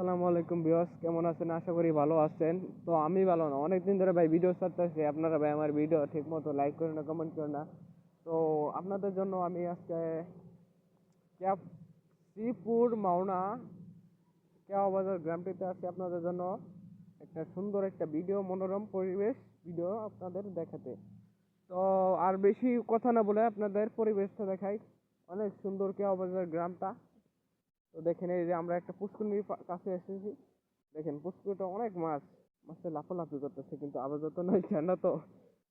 আসসালামু আলাইকুম বিয়স কেমন আছেন? আশা করি ভালো আছেন। তো আমি ভালো না, অনেকদিন ধরে ভাই ভিডিও ছাড়তেছি। আপনারা ভাই আমার ভিডিও ঠিক মতো লাইক করে না কমেন্ট করে না। তো আপনাদের জন্য আমি আজকে ক্যাব শ্রীপুর মাওনা বাজার গ্রামটিতে আছি আপনাদের জন্য। একটা সুন্দর একটা ভিডিও মনোরম পরিবেশ ভিডিও আপনাদের দেখাতে। তো আর বেশি কথা না বলে আপনাদের পরিবেশটা দেখাই। অনেক সুন্দর বাজার গ্রামটা। তো দেখেন এই যে আমরা একটা পুষ্করিণীর পা- কাছে এসেছি। দেখেন পুষ্করিটা অনেক মাছ, মাছে লাফালাফি করতেছে কিন্তু আপাতত নয় না তো?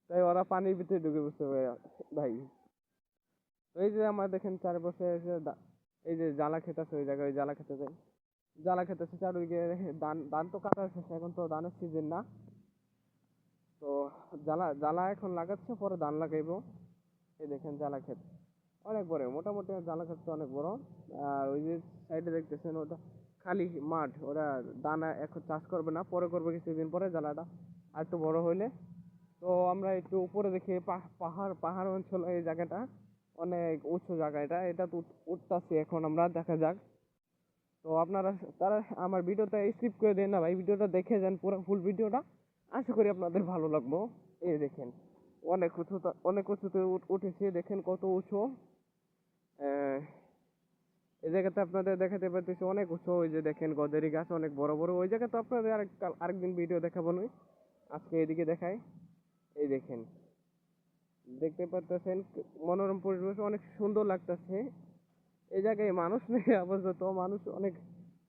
তাই ওরা পানির ভিতরে ঢুকে বসতে পারে ভাই। তো এই যে আমরা দেখেন চারপাশে এসে এই যে জ্বালা খেতেছে ওই জায়গায়, ওই জ্বালা খেতে যাই জ্বালা খেতেছে, চারদিকে ধান ধান তো কাটা শেষ, এখন তো ধানের সিজন না। তো জ্বালা জ্বালা এখন লাগাচ্ছে, পরে ধান লাগাইবো। এই দেখেন জ্বালা ক্ষেত অনেক বড়, মোটামুটি জ্বালা ক্ষেতটা অনেক বড়। আর ওই যে সাইডে দেখতেছেন, ওটা খালি মাঠ, ওরা দানা এখন চাষ করবে না, পরে করবে কিছুদিন পরে জ্বালাটা। আর একটু বড় হইলে। তো আমরা একটু উপরে দেখি, পাহ- পাহাড় পাহাড় অঞ্চল, এই জায়গাটা অনেক উঁচু জায়গা এটা এটা তো উঠ- উঠতাছি এখন আমরা, দেখা যাক। তো আপনারা, তারা আমার ভিডিওটা স্কিপ করে দেন না ভাই, ভিডিওটা দেখে যান পুরো ফুল ভিডিওটা। আশা করি আপনাদের ভালো লাগবো। এই দেখেন, অনেক উঁচু অনেক উঁচুতে উঠেছে, দেখেন কত উঁচু। এই জায়গাতে আপনাদের দেখাতে পারতেছি অনেক উঁচু ওই যে দেখেন গদেরি গাছ অনেক বড় বড়, ওই জায়গাতে আপনাদের আরেক আরেকদিন ভিডিও দেখাবো নয় আজকে এদিকে দেখাই। এই দেখেন। দেখতে পারতেছেন মনোরম পরিবেশ, অনেক সুন্দর লাগতেছে। এই জায়গায় মানুষ নেই, আপাতত মানুষ অনেক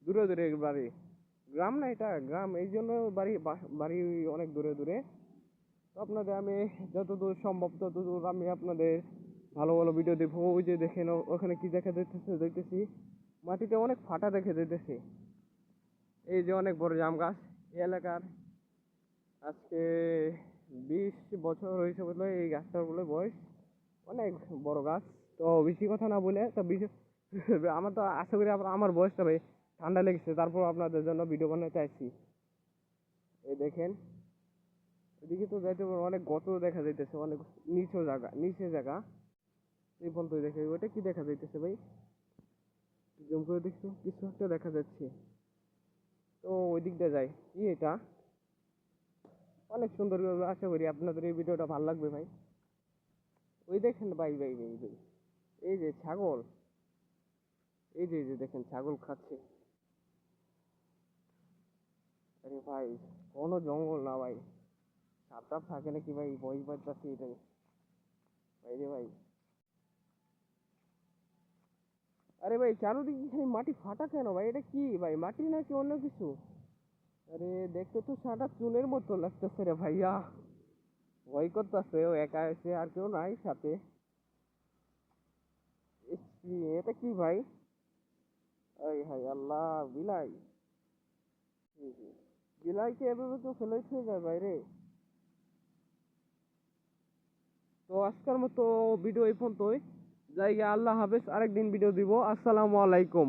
দূরে দূরে বাড়ি। গ্রাম না এটা, গ্রাম, এই জন্য বাড়ি বাড়ি অনেক দূরে দূরে। তো আপনাদের আমি যতদূর সম্ভব, ততদূর আমি আপনাদের ভালো ভালো ভিডিও দেবো ওই যে দেখেন ওখানে কি দেখা যাইতেছে, দেখতেছি মাটিতে অনেক ফাটা দেখে যাইতেছে। এই যে অনেক বড় জাম গাছ এই এলাকার। আজকে বিশ বছর হয়েছে বলে এই গাছটার বলে বয়স। অনেক বড় গাছ। তো বেশি কথা না বলে, তো বেশি আমার তো আশা করি আমার বয়সটা ভাই ঠান্ডা লেগেছে, তারপর আপনাদের জন্য ভিডিও বানাতে চাইছি। এই দেখেন, এদিকে তো যাইতে অনেক গত দেখা যাইতেছে, অনেক নিচু জায়গা, নিচে জায়গা। এই পর্যন্ত দেখে, ওইটা কি দেখা যাইতেছে ভাই? জুম করে দেখছ? কিছু একটা দেখা যাচ্ছে। তো ওই দিকটা যাই। কি এটা? অনেক সুন্দর আশা করি আপনাদের এই ভিডিওটা ভালো লাগবে ভাই। ওই দেখেন ভাই ভাই ভাই ভাই। এই যে ছাগল। এই যে এই যে দেখেন ছাগল খাচ্ছে। আরে ভাই, কোনো জঙ্গল না ভাই। সাপ টাপ থাকে নাকি ভাই? ভয় পাচ্ছি এটা ভাই রে ভাই। আরে ভাই চারোদিকে খালি মাটি ফাটা কেন ভাই? এটা কি ভাই, মাটি নাকি অন্য কিছু? আরে দেখতে তো সাদা চুনের মতো লাগতেছে রে ভাইয়া। ভয় করতেছে, ও একা এসে আর কেউ নাই সাথে। এটা কি ভাই? এই হাই আল্লাহ, বিলাই। বিলাইকে এভাবে কেউ ফেলে থুয়ে যায় বাইরে তো আজকের মতো ভিডিও এই পর্যন্তই। জায়গা আল্লাহ হাফেজ আরেকদিন ভিডিও দিব। আসসালামু আলাইকুম।